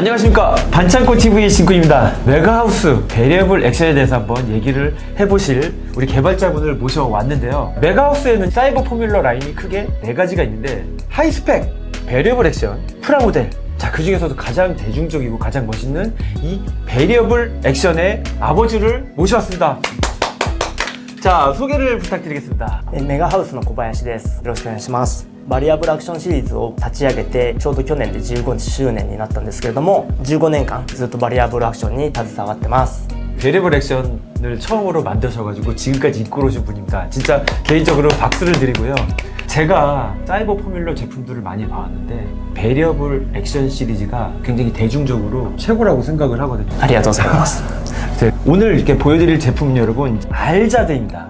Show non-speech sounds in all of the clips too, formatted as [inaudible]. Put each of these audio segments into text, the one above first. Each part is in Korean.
안녕하십니까 반창고 TV의 진구입니다. 메가하우스 베리어블 액션에 대해서 한번 얘기를 해보실 우리 개발자분을 모셔왔는데요. 메가하우스에는 사이버 포뮬러 라인이 크게 네 가지가 있는데 하이스펙, 베리어블 액션, 프라모델. 자, 그 중에서도 가장 대중적이고 가장 멋있는 이 베리어블 액션의 아버지를 모셔왔습니다. 자, 소개를 부탁드리겠습니다.えーメガハウスの小林です。よろしくお願いします。 バリアブルアクションシリーズを立ち上げてちょうど去年で15周年になったんですけれども15年間ずっとバリアブルアクションに携わってます。 베리어블 액션을 처음으로 만드셔가지고 지금까지 이끌어 오신 분입니다. 진짜 개인적으로 박수를 드리고요. 제가 사이버 포뮬러 제품들을 많이 봐왔는데 베리어블 액션 시리즈가 굉장히 대중적으로 최고라고 생각을 하거든요. ありがとうございます。 네, 오늘 이렇게 보여드릴 제품은 여러분 알자드입니다.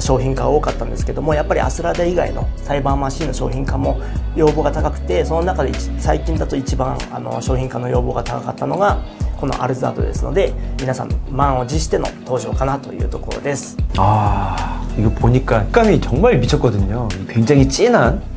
商品化が多かったんですけどもやっぱりアスラダ以外のサイバーマシンの商品化も要望が高くてその中で最近だと一番あの商品化の要望が高かったのがこのアルザードですので皆さん満を持しての登場かなというところです。あ이거 보니까식이정말 미쳤거든 요. 굉장히 진한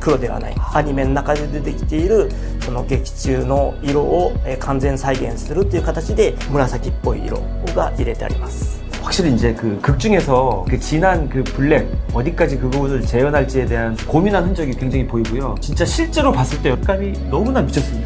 黒ではないアニメの中で出てきているその劇中の色をえー完全再現するっていう形で紫っぽい色が入れてあります 확실히 이제 그 극 중에서 그 진한 그 블랙 어디까지 그것을 재현할지에 대한 고민한 흔적이 굉장히 보이고요. 진짜 실제로 봤을 때 색감이 너무나 미쳤습니다.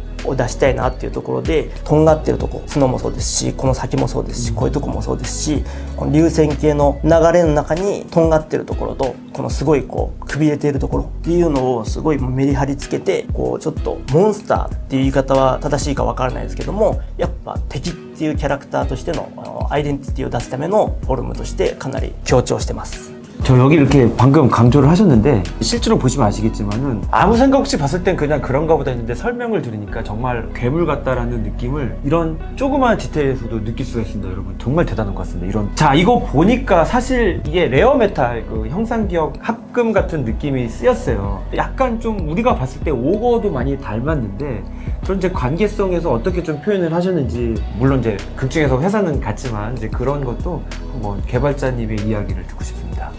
を出したいなっていうところでとんがってるとこ角もそうですしこの先もそうですしこういうとこもそうですしこの流線形の流れの中にとんがってるところとこのすごいこうくびれているところっていうのをすごいメリハリつけてこうちょっとモンスターっていう言い方は正しいかわからないですけどもやっぱ敵っていうキャラクターとしてのあのアイデンティティを出すためのフォルムとしてかなり強調してます。 저 여기 이렇게 방금 강조를 하셨는데 실제로 보시면 아시겠지만은 아무 생각 없이 봤을 땐 그냥 그런가 보다 했는데 설명을 들으니까 정말 괴물 같다라는 느낌을 이런 조그마한 디테일에서도 느낄 수가 있습니다 여러분. 정말 대단한 것 같습니다 이런. 자 이거 보니까 사실 이게 레어 메탈 그 형상기억 합금 같은 느낌이 쓰였어요. 약간 좀 우리가 봤을 때 오거도 많이 닮았는데 그런 이제 관계성에서 어떻게 좀 표현을 하셨는지 물론 이제 극 중에서 회사는 같지만 이제 그런 것도 한번 개발자님의 이야기를 듣고 싶습니다.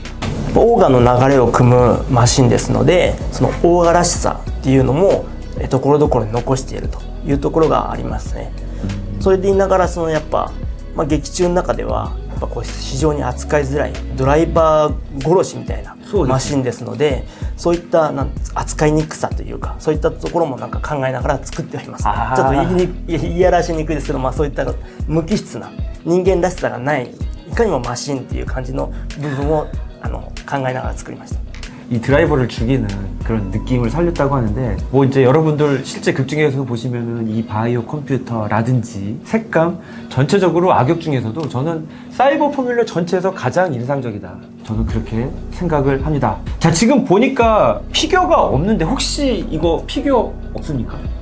オーガの流れを組むマシンですのでそのオーガらしさっていうのもえところどころに残しているというところがありますね。それで言いながらそのやっぱ、まあ、劇中の中ではやっぱこう非常に扱いづらいドライバー殺しみたいなマシンですのでそういったなん扱いにくさというかそういったところもなんか考えながら作ってはいます、ちょっと言いにくい言いやらしにくいですけど、まあ、そういった無機質な人間らしさがないいかにもマシンっていう感じの部分を 考えながら作りました。 이 드라이버를 죽이는 그런 느낌을 살렸다고 하는데 뭐 이제 여러분들 실제 극 중에서 보시면은 이 바이오 컴퓨터라든지 색감 전체적으로 악역 중에서도 저는 사이버 포뮬러 전체에서 가장 인상적이다. 저는 그렇게 생각을 합니다. 자 지금 보니까 피규어가 없는데 혹시 이거 피규어 없습니까?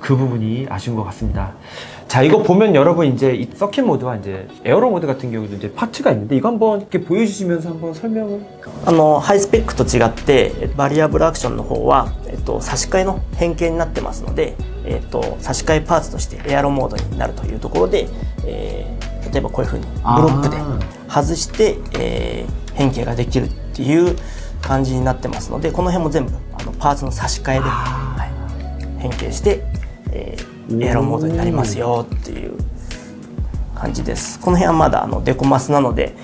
그 부분이 아쉬운 것 같습니다. 자, 이거 보면 여러분 이제 이 서킷 모드와 이제 에어로 모드 같은 경우도 이제 파츠가 있는데 이거 한번 이렇게 보여주시면서 한번 설명을 あのハイスペックと違ってバリアブルアクションの方は、えっと、差し替えの変形になってますので、えっと、差し替えパーツとしてエアロモードになるというところで、えー例えばこういうふうにブロックで外して、えー変形ができるっていう感じになってますのでこの辺も全部あのパーツの差し替えで、はい、変形して、 えーエアロモードになりますよっていう感じです。この辺はまだあのデコマスなので、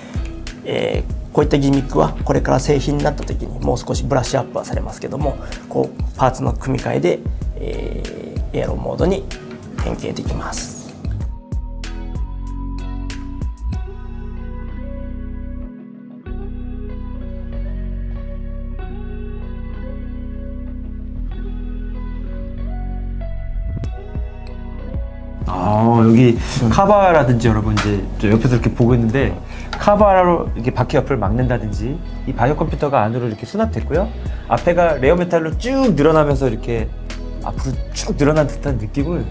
えーこういったギミックはこれから製品になった時にもう少しブラッシュアップはされますけどもこうパーツの組み替えで、えーエアロモードに変形できます。 아 여기 카바라든지 여러분 이제 저 옆에서 이렇게 보고 있는데 카바로 이렇게 바퀴 옆을 막는다든지 이 바이오 컴퓨터가 안으로 이렇게 수납됐고요. 앞에가 레어 메탈로 쭉 늘어나면서 이렇게 앞으로 쭉 늘어난 듯한 느낌을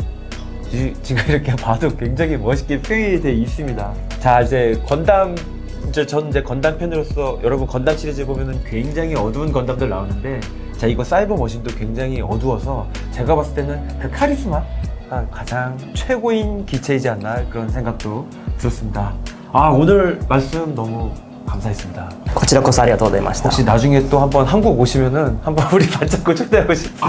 지- 지금 이렇게 [laughs] 봐도 굉장히 멋있게 표현이 돼 있습니다. 자 이제 건담 이제 전 이제 건담 팬으로서 여러분 건담 시리즈 보면은 굉장히 어두운 건담들 나오는데 자 이거 사이버 머신도 굉장히 어두워서 제가 봤을 때는 그 카리스마 가 가장 최고인 기체이지 않나 그런 생각도 들었습니다. 아 오늘 말씀 너무 감사했습니다. こちらこそありがとうございました 혹시 나중에 또 한번 한국 오시면은 한번 우리 반짝고 초대하고 싶습니다.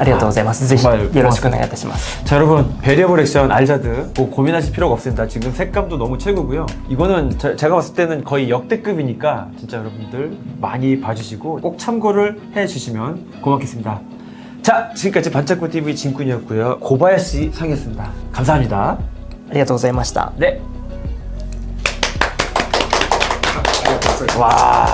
ありがとうございますぜひ 정말 よろしくお願いいたします 자 여러분 베리어블 액션 알자드 뭐 고민하실 필요가 없습니다 지금 색감도 너무 최고고요 이거는 제- 제가 봤을 때는 거의 역대급이니까 진짜 여러분들 많이 봐주시고 꼭 참고를 해주시면 고맙겠습니다 자 지금까지 반짝고TV 진군이었고요 고바야시 상이었습니다 감사합니다 ありがとうございました 네 와.